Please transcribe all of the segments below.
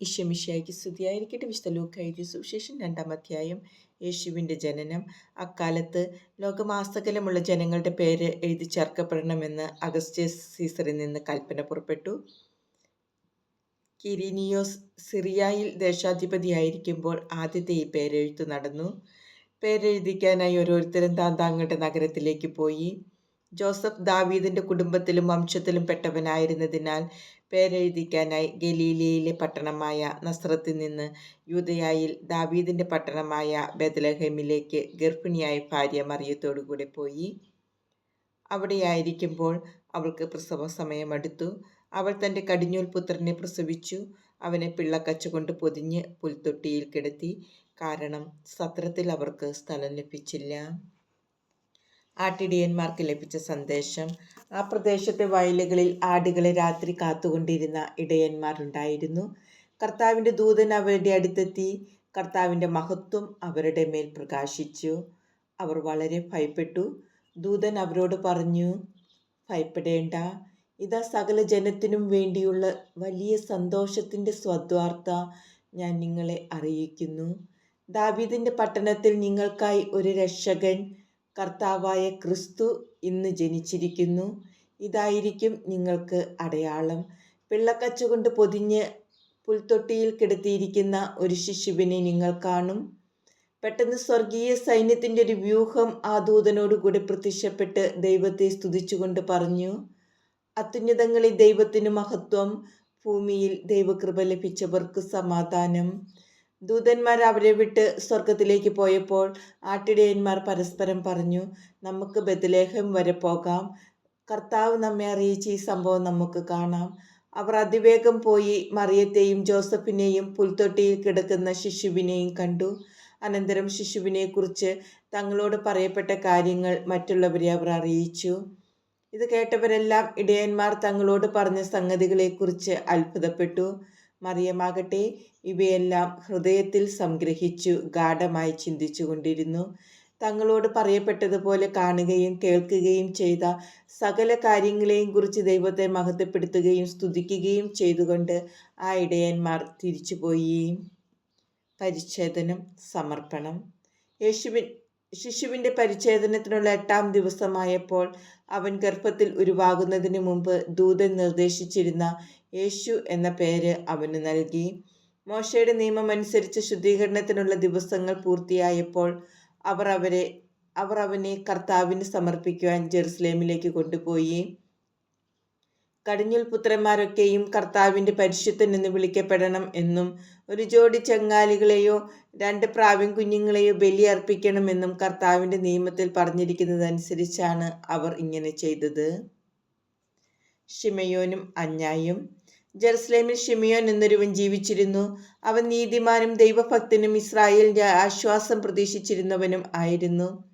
ഈശ്വമിശിയായിക്ക് സ്തുതിയായിരിക്കട്ടെ. വിശുദ്ധ ലൂക്ക എഴുതിയ സുവിശേഷം രണ്ടാം അധ്യായം. യേശുവിന്റെ ജനനം. അക്കാലത്ത് ലോകമാസകലമുള്ള ജനങ്ങളുടെ പേര് എഴുതി ചേർക്കപ്പെടണമെന്ന് അഗസ്റ്റ്യസ് സീസറിൽ നിന്ന് കൽപ്പന പുറപ്പെട്ടു. കിരീനിയോസ് സിറിയായിൽ ദേശാധിപതിയായിരിക്കുമ്പോൾ ആദ്യത്തെ ഈ പേരെഴുത്ത് നടന്നു. പേരെഴുതിക്കാനായി ഓരോരുത്തരും താൻ താങ്കളുടെ നഗരത്തിലേക്ക് പോയി. ജോസഫ് ദാവീദിന്റെ കുടുംബത്തിലും വംശത്തിലും പെട്ടവനായിരുന്നതിനാൽ പേരെഴുതിക്കാനായി ഗലീലയിലെ പട്ടണമായ നസ്രത്തിൽ നിന്ന് യൂതയായിൽ ദാവീദിന്റെ പട്ടണമായ ബദലഹേമിലേക്ക് ഗർഭിണിയായ ഭാര്യ മറിയത്തോടുകൂടെ പോയി. അവിടെയായിരിക്കുമ്പോൾ അവൾക്ക് പ്രസവ സമയമടുത്തു. അവൾ തന്റെ കടിഞ്ഞൂൽ പുത്രനെ പ്രസവിച്ചു. അവനെ പിള്ളക്കച്ച കൊണ്ട് പൊതിഞ്ഞ് പുൽത്തൊട്ടിയിൽ കിടത്തി. കാരണം സത്രത്തിൽ അവർക്ക് സ്ഥലം ലഭിച്ചില്ല. ആട്ടിടിയന്മാർക്ക് ലഭിച്ച സന്ദേശം. ആ പ്രദേശത്തെ വയലുകളിൽ ആടുകളെ രാത്രി കാത്തുകൊണ്ടിരുന്ന ഇടയന്മാർ ഉണ്ടായിരുന്നു കർത്താവിന്റെ ദൂതൻ അവരുടെ അടുത്തെത്തി കർത്താവിന്റെ മഹത്വം അവരുടെ മേൽ പ്രകാശിച്ചു. അവർ വളരെ ഭയപ്പെട്ടു. ദൂതൻ അവരോട് പറഞ്ഞു ഭയപ്പെടേണ്ട. ഇതാ സകല ജനത്തിനും വേണ്ടിയുള്ള വലിയ സന്തോഷത്തിന്റെ സ്വദ്വാർത്ത ഞാൻ നിങ്ങളെ അറിയിക്കുന്നു. ദാവീദിന്റെ പട്ടണത്തിൽ നിങ്ങൾക്കായി ഒരു രക്ഷകൻ കർത്താവായ ക്രിസ്തു ഇന്ന് ജനിച്ചിരിക്കുന്നു. ഇതായിരിക്കും നിങ്ങൾക്ക് അടയാളം. പിള്ളക്കച്ചുകൊണ്ട് പൊതിഞ്ഞ് പുൽത്തൊട്ടിയിൽ കിടത്തിയിരിക്കുന്ന ഒരു ശിശുവിനെ നിങ്ങൾ കാണും. പെട്ടെന്ന് സ്വർഗീയ സൈന്യത്തിന്റെ ഒരു വ്യൂഹം ആ ദൂതനോടുകൂടി പ്രത്യക്ഷപ്പെട്ട് ദൈവത്തെ സ്തുതിച്ചുകൊണ്ട് പറഞ്ഞു അത്യുന്നതങ്ങളിൽ ദൈവത്തിന് മഹത്വം ഭൂമിയിൽ ദൈവകൃപ ലഭിച്ചവർക്ക് സമാധാനം. ദൂതന്മാർ അവരെ വിട്ട് സ്വർഗത്തിലേക്ക് പോയപ്പോൾ ആട്ടിടയന്മാർ പരസ്പരം പറഞ്ഞു നമുക്ക് ബദലേഹം വരെ പോകാം. കർത്താവ് നമ്മെ അറിയിച്ച ഈ സംഭവം നമുക്ക് കാണാം. അവർ അതിവേഗം പോയി മറിയത്തെയും ജോസഫിനെയും പുൽത്തൊട്ടിയിൽ കിടക്കുന്ന ശിശുവിനെയും കണ്ടു. അനന്തരം ശിശുവിനെക്കുറിച്ച് തങ്ങളോട് പറയപ്പെട്ട കാര്യങ്ങൾ മറ്റുള്ളവരെ അവർ അറിയിച്ചു. ഇത് കേട്ടവരെല്ലാം ഇടയന്മാർ തങ്ങളോട് പറഞ്ഞ സംഗതികളെക്കുറിച്ച് അത്ഭുതപ്പെട്ടു. മറിയമാകട്ടെ. ഇവയെല്ലാം ഹൃദയത്തിൽ സംഗ്രഹിച്ചു ഗാഠമായി ചിന്തിച്ചു കൊണ്ടിരുന്നു. തങ്ങളോട് പറയപ്പെട്ടതുപോലെ കാണുകയും കേൾക്കുകയും ചെയ്ത സകല കാര്യങ്ങളെയും കുറിച്ച് ദൈവത്തെ മഹത്വപ്പെടുത്തുകയും സ്തുതിക്കുകയും ചെയ്തുകൊണ്ട് ആ ഇടയന്മാർ തിരിച്ചുപോയി പരിച്ഛേദനം സമർപ്പണം. യേശുവിൻ ശിശുവിന്റെ പരിച്ഛേദനത്തിനുള്ള എട്ടാം ദിവസമായപ്പോൾ അവൻ ഗർഭത്തിൽ ഉരുവാകുന്നതിന് മുമ്പ് ദൂതൻ നിർദ്ദേശിച്ചിരുന്ന യേശു എന്ന പേര് അവന് നൽകി. മോശയുടെ നിയമം അനുസരിച്ച് ശുദ്ധീകരണത്തിനുള്ള ദിവസങ്ങൾ പൂർത്തിയായപ്പോൾ അവർ അവരെ അവർ അവനെ കർത്താവിന് സമർപ്പിക്കുവാൻ ജെറുസലേമിലേക്ക് കൊണ്ടുപോയി. കടിഞ്ഞുൽ പുത്രന്മാരൊക്കെയും കർത്താവിന്റെ പരിശുദ്ധൻ എന്ന് വിളിക്കപ്പെടണം എന്നും ഒരു ജോഡി ചങ്ങാലികളെയോ രണ്ട് പ്രാവിം കുഞ്ഞുങ്ങളെയോ ബലിയർപ്പിക്കണമെന്നും കർത്താവിന്റെ നിയമത്തിൽ പറഞ്ഞിരിക്കുന്നതനുസരിച്ചാണ് അവർ ഇങ്ങനെ ചെയ്തത്. ഷിമയോനും അന്യായും. ജെറുസലേമിൽ ഷിമിയോൻ എന്നൊരുവൻ ജീവിച്ചിരുന്നു. അവൻ നീതിമാനും ദൈവഭക്തനും ഇസ്രായേലിന്റെ ആശ്വാസം പ്രതീക്ഷിച്ചിരുന്നവനും ആയിരുന്നു.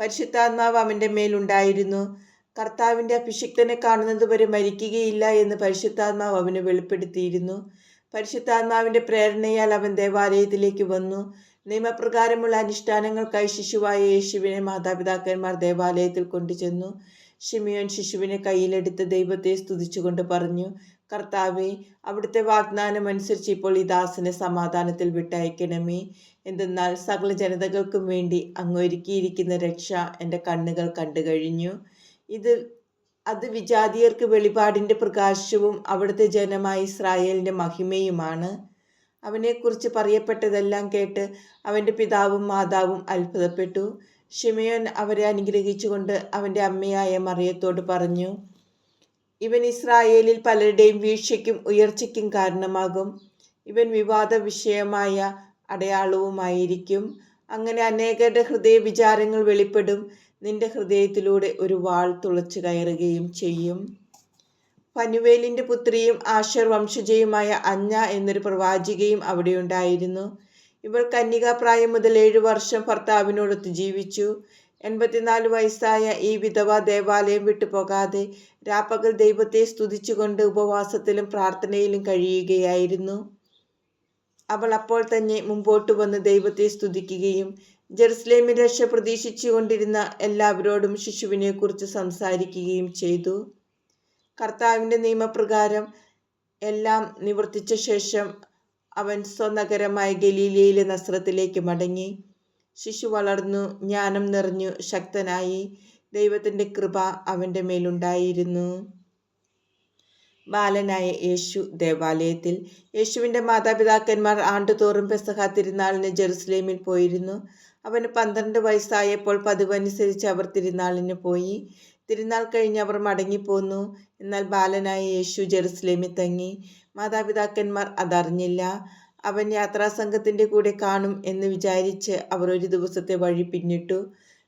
പരിശുദ്ധാത്മാവ് അവന്റെ മേലുണ്ടായിരുന്നു കർത്താവിന്റെ അഭിഷിക്തനെ കാണുന്നത് വരെ മരിക്കുകയില്ല എന്ന് പരിശുദ്ധാത്മാവ് അവന് വെളിപ്പെടുത്തിയിരുന്നു. പരിശുദ്ധാത്മാവിന്റെ പ്രേരണയാൽ അവൻ ദേവാലയത്തിലേക്ക് വന്നു. നിയമപ്രകാരമുള്ള അനുഷ്ഠാനങ്ങൾക്കായി ശിശുവായ യേശുവിനെ മാതാപിതാക്കന്മാർ ദേവാലയത്തിൽ കൊണ്ടുചെന്നു. ഷിമിയോൻ ശിശുവിനെ കയ്യിലെടുത്ത് ദൈവത്തെ സ്തുതിച്ചുകൊണ്ട് പറഞ്ഞു കർത്താവെ അവിടുത്തെ വാഗ്ദാനം അനുസരിച്ച് ഇപ്പോൾ ഈ ദാസനെ സമാധാനത്തിൽ വിട്ടയക്കണമേ. എന്തെന്നാൽ സകല ജനതകൾക്കും വേണ്ടി അങ്ങൊരുക്കിയിരിക്കുന്ന രക്ഷ എന്റെ കണ്ണുകൾ കണ്ടു കഴിഞ്ഞു ഇത് അത് വിജാതിയർക്ക് വെളിപാടിന്റെ പ്രകാശവും അവിടുത്തെ ജനമായ ഇസ്രായേലിന്റെ മഹിമയുമാണ്. അവനെക്കുറിച്ച് പറയപ്പെട്ടതെല്ലാം കേട്ട് അവന്റെ പിതാവും മാതാവും അത്ഭുതപ്പെട്ടു. ഷിമയോൻ അവരെ അനുഗ്രഹിച്ചുകൊണ്ട് അവന്റെ അമ്മയായ മറിയത്തോട് പറഞ്ഞു ഇവൻ ഇസ്രായേലിൽ പലരുടെയും വീഴ്ചയ്ക്കും ഉയർച്ചയ്ക്കും കാരണമാകും. ഇവൻ വിവാദ വിഷയമായ അടയാളവുമായിരിക്കും. അങ്ങനെ അനേകരുടെ ഹൃദയ വിചാരങ്ങൾ വെളിപ്പെടും. നിന്റെ ഹൃദയത്തിലൂടെ ഒരു വാൾ തുളച്ചു കയറുകയും ചെയ്യും. പനുവേലിന്റെ പുത്രിയും ആഷർ വംശജയുമായ അഞ്ഞ എന്നൊരു പ്രവാചികയും അവിടെയുണ്ടായിരുന്നു ഇവൾ കന്യകാപ്രായം മുതൽ ഏഴു വർഷം ഭർത്താവിനോടൊത്ത് ജീവിച്ചു എൺപത്തിനാല് വയസ്സായ ഈ വിധവ ദേവാലയം വിട്ടുപോകാതെ രാപ്പകൽ ദൈവത്തെ സ്തുതിച്ചുകൊണ്ട് ഉപവാസത്തിലും പ്രാർത്ഥനയിലും കഴിയുകയായിരുന്നു. അവൾ അപ്പോൾ തന്നെ മുമ്പോട്ട് വന്ന് ദൈവത്തെ സ്തുതിക്കുകയും ജെറുസലേമിൽ രക്ഷ പ്രതീക്ഷിച്ചുകൊണ്ടിരുന്ന എല്ലാവരോടും ശിശുവിനെക്കുറിച്ച് സംസാരിക്കുകയും ചെയ്തു. കർത്താവിന്റെ നിയമപ്രകാരം എല്ലാം നിവർത്തിച്ച ശേഷം അവൻ സ്വനഗരമായ ഗലീലയിലെ നസ്രത്തിലേക്ക് മടങ്ങി. ശിശു വളർന്നു ജ്ഞാനം നിറഞ്ഞു ശക്തനായി. ദൈവത്തിന്റെ കൃപ അവന്റെ മേലുണ്ടായിരുന്നു. ബാലനായ യേശു ദേവാലയത്തിൽ. യേശുവിന്റെ മാതാപിതാക്കന്മാർ ആണ്ടുതോറും പെസഹ തിരുനാളിന് ജെറുസലേമിൽ പോയിരുന്നു. അവന് പന്ത്രണ്ട് വയസ്സായപ്പോൾ പതിവനുസരിച്ച് അവർ തിരുനാളിന് പോയി. തിരുനാൾ കഴിഞ്ഞ് അവർ മടങ്ങിപ്പോന്നു. എന്നാൽ ബാലനായ യേശു ജെറുസലേമിൽ തങ്ങി. മാതാപിതാക്കന്മാർ അതറിഞ്ഞില്ല. അവൻ യാത്രാസംഘത്തിന്റെ കൂടെ കാണും എന്ന് വിചാരിച്ച് അവർ ഒരു ദിവസത്തെ വഴി പിന്നിട്ടു.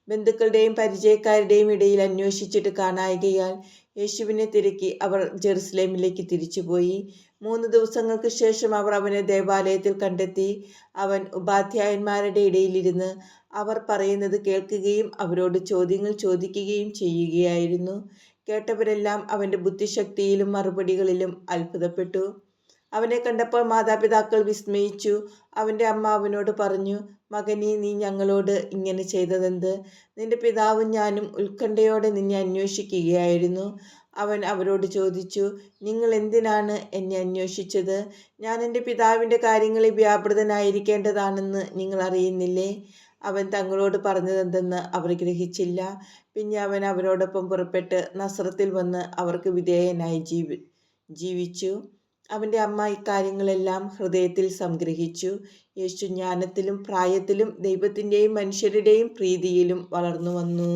ബന്ധുക്കളുടെയും പരിചയക്കാരുടെയും ഇടയിൽ അന്വേഷിച്ചിട്ട് കാണായികയാൽ യേശുവിനെ തിരക്കി അവർ ജെറുസലേമിലേക്ക് തിരിച്ചുപോയി. മൂന്ന് ദിവസങ്ങൾക്ക് ശേഷം അവർ അവനെ ദേവാലയത്തിൽ കണ്ടെത്തി. അവൻ ഉപാധ്യായന്മാരുടെ ഇടയിലിരുന്ന് അവർ പറയുന്നത് കേൾക്കുകയും അവരോട് ചോദ്യങ്ങൾ ചോദിക്കുകയും ചെയ്യുകയായിരുന്നു. കേട്ടവരെല്ലാം അവന്റെ ബുദ്ധിശക്തിയിലും മറുപടികളിലും അത്ഭുതപ്പെട്ടു. അവനെ കണ്ടപ്പോൾ മാതാപിതാക്കൾ വിസ്മയിച്ചു. അവന്റെ അമ്മ അവനോട് പറഞ്ഞു മകനെ നീ ഞങ്ങളോട് ഇങ്ങനെ ചെയ്തതെന്ത്? നിന്റെ പിതാവും ഞാനും ഉത്കണ്ഠയോടെ നിന്നെ അന്വേഷിക്കുകയായിരുന്നു. അവൻ അവരോട് ചോദിച്ചു നിങ്ങൾ എന്തിനാണ് എന്നെ അന്വേഷിച്ചത്? ഞാൻ എന്റെ പിതാവിന്റെ കാര്യങ്ങളിൽ വ്യാപൃതനായിരിക്കേണ്ടതാണെന്ന് നിങ്ങൾ അറിയുന്നില്ലേ? അവൻ തങ്ങളോട് പറഞ്ഞതെന്തെന്ന് അവർ ഗ്രഹിച്ചില്ല. പിന്നെ അവൻ അവരോടൊപ്പം പുറപ്പെട്ട് നസ്രത്തിൽ വന്ന് അവർക്ക് വിധേയനായി ജീവി ജീവിച്ചു. അവന്റെ അമ്മ ഇക്കാര്യങ്ങളെല്ലാം ഹൃദയത്തിൽ സംഗ്രഹിച്ചു. യേശു ജ്ഞാനത്തിലും പ്രായത്തിലും ദൈവത്തിന്റെയും മനുഷ്യരുടെയും പ്രീതിയിലും വളർന്നു വന്നു